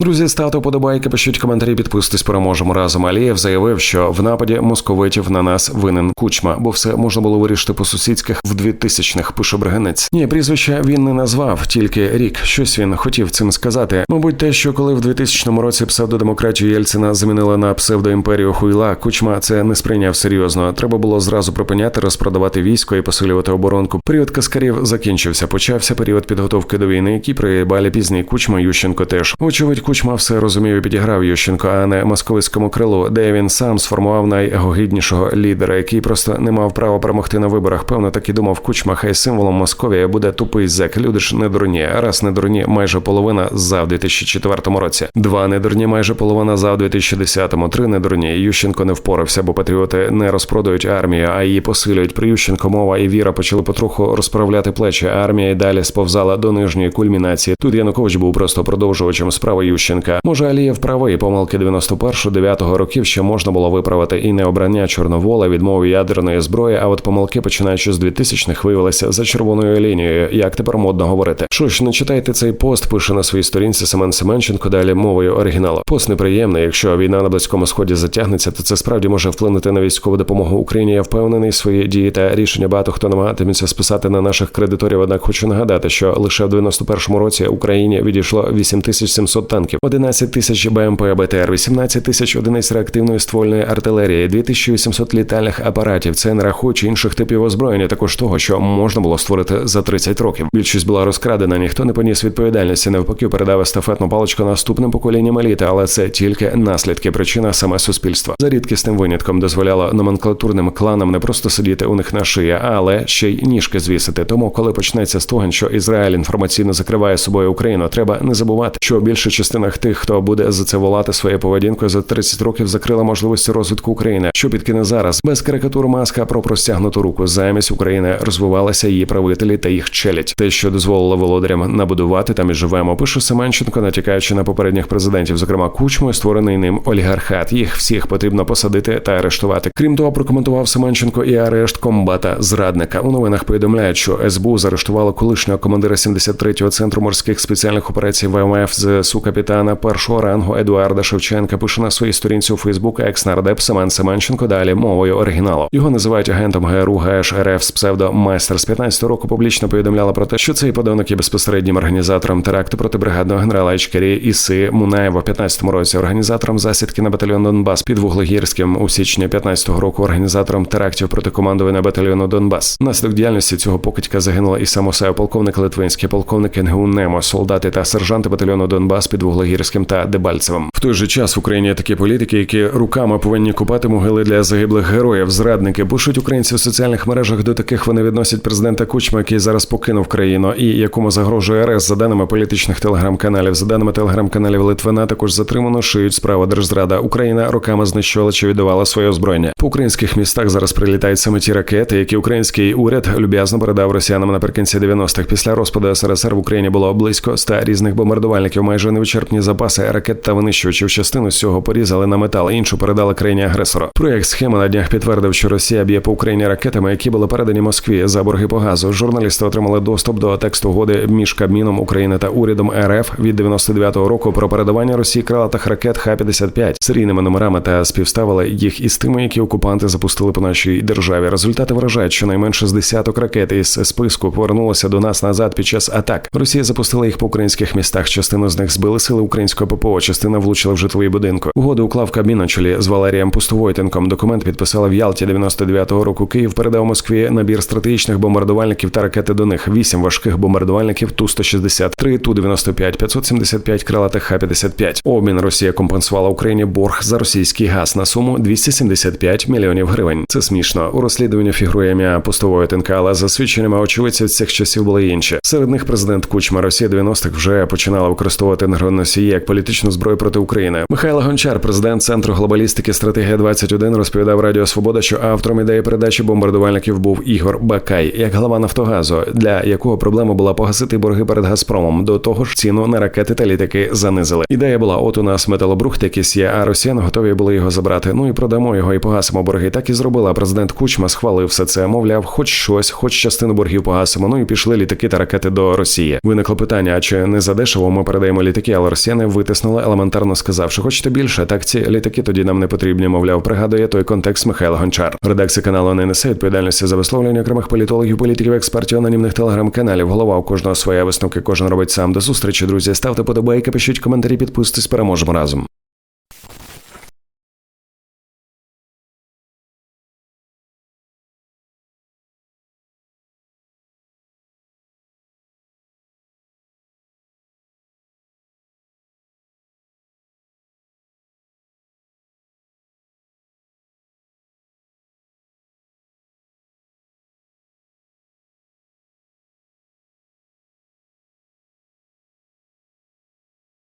Друзі, ставте подобайки, пишіть коментарі, підписуйтесь, переможемо разом. Алієв заявив, що в нападі московитів на нас винен кучма, бо все можна було вирішити по сусідських в 2000-х, пише Бригенець. Ні, прізвища він не назвав, тільки рік. Щось він хотів цим сказати. Мабуть, те, що коли в 2000 році псевдодемократію Єльцина замінили на псевдоімперію Хуйла, кучма це не сприйняв серйозно. Треба було зразу припиняти, розпродавати військо і посилювати оборонку. Період каскарів закінчився. Почався період підготовки до війни, який приїбалі пізний кучма Ющенко теж. Вочевидь, Кучма все розумів і підіграв Ющенко, а не московицькому крилу, де він сам сформував найгогіднішого лідера, який просто не мав права перемогти на виборах. Певно, так і думав Кучма, хай символом Московії буде тупий зек. Люди ж не дурні. Раз не дурні, майже половина за в 2004 році. Два не дурні, майже половина за в 2010-му. Три не дурні. Ющенко не впорався, бо патріоти не розпродають армію, а її посилюють. При Ющенко мова і віра почали потроху розправляти плечі. Армія й далі сповзала до нижньої кульмінації. Тут Янукович був просто продовжувачем справи Ющенка. Може, Алієв правий помилки 91-9 років ще можна було виправити і не обрання Чорновола, відмову ядерної зброї. А от помилки, починаючи з 2000-х, виявилися за червоною лінією. Як тепер модно говорити? Що ж, не читайте цей пост, пише на своїй сторінці Семен Семенченко. Далі мовою оригіналу. Пост неприємний. Якщо війна на близькому сході затягнеться, то це справді може вплинути на військову допомогу Україні. Я впевнений свої дії та рішення. Багато хто намагатиметься списати на наших кредиторів. Однак хочу нагадати, що лише в 91-му році Україні відійшло 8700 танків, 11 тисяч БМП БТР, 18 тисяч одиниць реактивної ствольної артилерії, 2800 літальних апаратів. Це не рахуючи інших типів озброєння, також того, що можна було створити за 30 років. Більшість була розкрадена, ніхто не поніс відповідальності. Навпаки, передав естафетну паличку наступним поколінням еліти, але це тільки наслідки, причина саме суспільства. За рідкісним винятком дозволяло номенклатурним кланам не просто сидіти у них на шиї, але ще й ніжки звісити. Тому, коли почнеться стогін, що Ізраїль інформаційно закриває собою Україну, треба не забувати, що більша частина тих, хто буде за це волати своєю поведінкою, за 30 років закрила можливості розвитку України. Що підкине зараз без карикатур маска про простягнуту руку. Замість України розвивалися її правителі та їх челядь. Те, що дозволило володарям набудувати там і живемо, пише Семенченко, натякаючи на попередніх президентів, зокрема Кучмою, створений ним олігархат. Їх всіх потрібно посадити та арештувати. Крім того, прокоментував Семенченко і арешт комбата зрадника. У новинах повідомляють, що СБУ заарештувало колишнього командира 73-го центру морських спеціальних операцій ВМФ ЗСУ капітана першого рангу Едуарда Шевченка. Пише на своїй сторінці у Фейсбук екс-нардеп Семен Семенченко. Далі мовою оригіналу. Його називають агентом ГРУ ГЕШ РФ з псевдо майстер з 15 року. Публічно повідомляла про те, що цей подонок є безпосереднім організатором теракту проти бригадного генерала Ічкері Іси Мунаєва в 15-му році. Організатором засідки на батальйон Донбас під Вуглегірським у січні 15-го року. Організатором терактів проти командування батальйону Донбас. Наслідок діяльності цього покидька загинула і самосею полковник Литвинський, полковник НГУ Немо, солдати та сержанти батальйону Донбас під Вуглегірським та Дебальцевим. В той же час в Україні такі політики, які руками повинні купати могили для загиблих героїв. Зрадники пишуть українці в соціальних мережах. До таких вони відносять президента Кучма, який зараз покинув країну, і якому загрожує арест за даними політичних телеграм-каналів. За даними телеграм-каналів Литвина, також затримано шиють справа держзрада. Україна роками знищувала чи віддавала своє озброєння. По українських містах зараз прилітають саме ті ракети, які український уряд люб'язно передав росіянам наприкінці 90-х. Після розпаду СРСР в Україні було близько 100 різних бомбардувальників, майже невичерпні запаси ракет та винищувачів. Частину з цього порізали на метал, іншу передали країні агресора. Проєкт схема на днях підтвердив, що Росія б'є по Україні ракетами, які були передані Москві за борги по газу. Журналісти отримали доступ до тексту угоди між Кабміном України та урядом РФ від 99-го року про передавання Росії крилатих ракет Х-55 серійними номерами та співставили їх із тими, які окупанти запустили по нашій державі. Результати вражають, що найменше з десяток ракет із списку повернулося до нас назад під час атак. Росія запустила їх по українських містах. Частину з них збили сили українського ППО, частина влучила в житлові будинку. Угоду уклав Кабмін на чолі з Валерієм Пустовойтенком. Документ підписали в Ялті 99-го року. Київ передав Москві набір стратегічних бомбардувальників та ракети до них. Вісім важких бомбардувальників Ту 160 3 Ту 95 575 крилатих Х-55. Обмін Росія компенсувала Україні борг за російський газ на суму 275 мільйонів гривень. Це смішно. У розслідуванні фігурує ім'я Пустовойтенка, але за свідченнями очевидців цих часів були інші. Серед них президент Кучма Росія 90-х вже починала використовувати енергоносії як політичну зброю проти України. Михайло Гончар, президент центру глобалістики стратегія 21 розповідав Радіо Свобода, що автором ідеї передачі бомбардувальників був Ігор Бакай, як глава Нафтогазу, для якого проблема була погасити борги перед Газпромом. До того ж, ціну на ракети та літаки занизили. Ідея була: от у нас металобрухт якийсь є, а росіяни готові були його забрати. Ну і продамо його і погасимо борги. Так і зробила. Президент Кучма схвалив все це. Мовляв, хоч щось, хоч частину боргів погасимо. Ну і пішли літаки та ракети до Росії. Виникло питання: а чи не задешево ми передаємо літаки, але Росіяни витиснули, елементарно сказавши, хочете більше, так ці літаки тоді нам не потрібні. Мовляв, пригадує той контекст Михайло Гончар. Редакція каналу не несе відповідальності за висловлення окремих політологів, політиків, експертів, анонімних телеграм-каналів. Голова у кожного своя висновки. Кожен робить сам до зустрічі. Друзі, ставте подобайки, пишіть коментарі, підписуйтесь, переможемо разом.